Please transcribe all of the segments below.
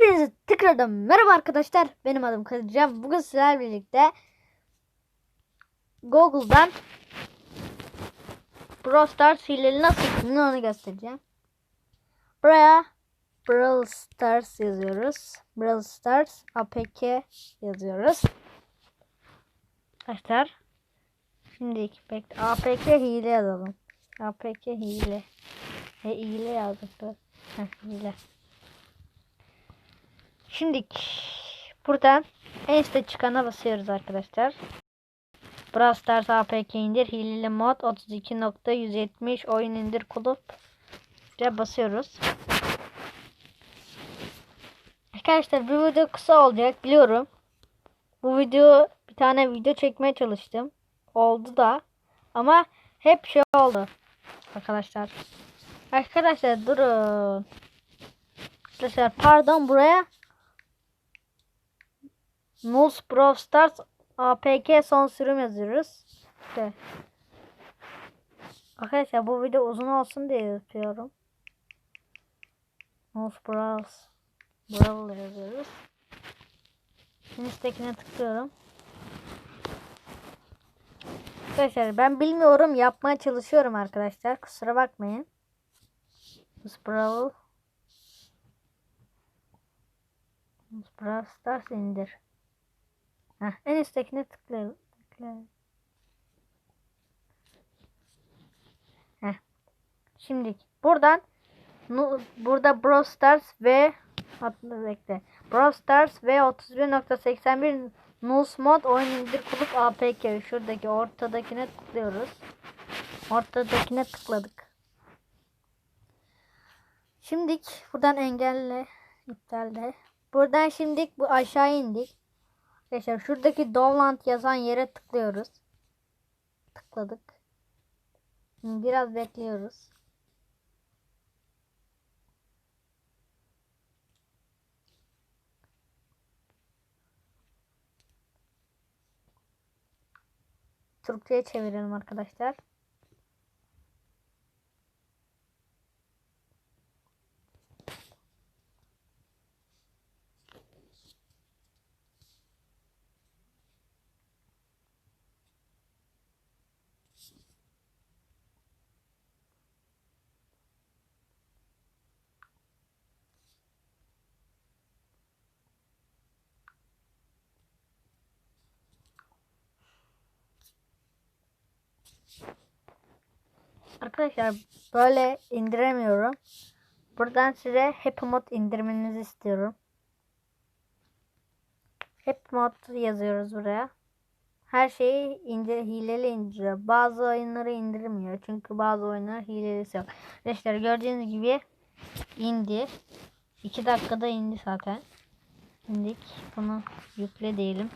Hepinize tekrardan merhaba arkadaşlar. Benim adım Kadircan. Bugün sizlerle birlikte Google'dan Brawl Stars hileli nasıl yapılır onu göstereceğim. Buraya Brawl Stars yazıyoruz. Brawl Stars APK yazıyoruz. Arkadaşlar şimdi APK hile yazalım. APK hile. E, hile yazdık. Heh, hile. Şimdi buradan en üstte çıkana basıyoruz arkadaşlar. Brawl Stars APK indir. Hileli mod 32.170 oyun indir kulüp. Buraya basıyoruz. Arkadaşlar bu video kısa olacak biliyorum. Bu video bir tane video çekmeye çalıştım. Oldu da. Ama hep şey oldu. Arkadaşlar. Arkadaşlar durun. Arkadaşlar pardon buraya Nulls Brawl Stars APK son sürüm yazıyoruz. İşte. Arkadaşlar bu video uzun olsun diye yapıyorum. Nulls Brawl Brawl yazıyoruz. Şimdi tıklıyorum. Arkadaşlar ben bilmiyorum yapmaya çalışıyorum arkadaşlar. Kusura bakmayın. Brawl Brawl Stars indir. Heh, en üsttekine tıklayalım. tıklayalım. Heh. Şimdi buradan burada Brawl Stars ve bekle. Brawl Stars ve 31.81 Nus mod oyun indir kulüp APK. Şuradaki ortadakine tıklıyoruz. Ortadakine tıkladık. Şimdik buradan engelle iptalde. Buradan şimdik bu aşağı indik. Arkadaşlar şuradaki Dovland yazan yere tıklıyoruz. Tıkladık. Biraz bekliyoruz. Türkçe'ye çevirelim arkadaşlar. Arkadaşlar böyle indiremiyorum. Buradan size Happy Mod indirmenizi istiyorum. Happy Mod yazıyoruz buraya. Her şeyi indir, hileli indiriyor. Bazı oyunları indirmiyor. Çünkü bazı oyunlar hilelisi yok. Arkadaşlar gördüğünüz gibi indi. 2 dakikada indi zaten. İndik. Bunu yükle diyelim.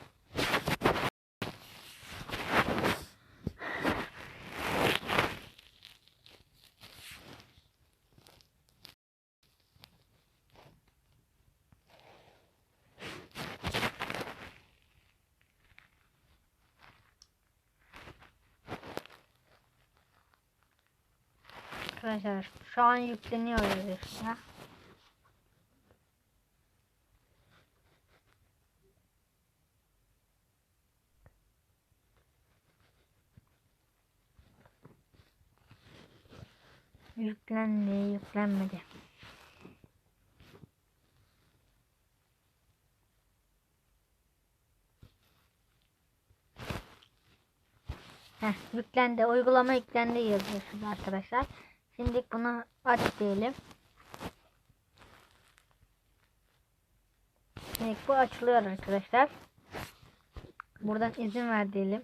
Arkadaşlar şu an yükleniyor işte. Yüklendi, yüklenmedi. Heh, yüklendi. Uygulama yüklendi yazıyor şurada arkadaşlar. Şimdi bunu aç diyelim. Şimdi bu açılıyor arkadaşlar. Buradan izin ver diyelim.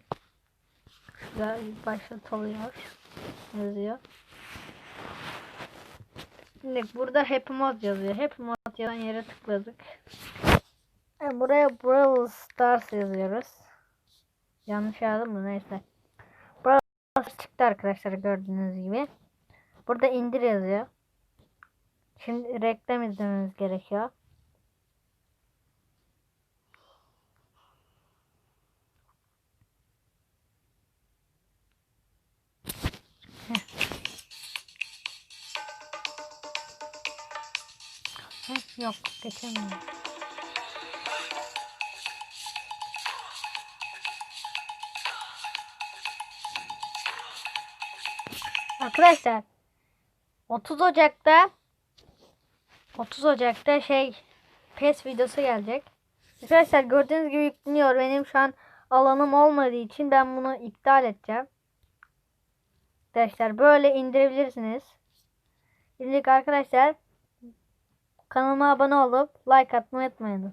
Şurada başlatılıyor. Yazıyor. Şimdi burada Happy Mod yazıyor. Happy Mod yazan yere tıkladık. Yani buraya Brawl Stars yazıyoruz. Yanlış yazdım mı neyse. Brawl Stars çıktı arkadaşlar gördüğünüz gibi. Burada indir yazıyor. Şimdi reklam izlememiz gerekiyor. Yok geçemiyorum. Arkadaşlar 30 Ocak'ta 30 Ocak'ta şey PES videosu gelecek. Arkadaşlar gördüğünüz gibi yükleniyor. Benim şu an alanım olmadığı için ben bunu iptal edeceğim. Arkadaşlar böyle indirebilirsiniz. Şimdi arkadaşlar kanalıma abone olup like atmayı unutmayınız.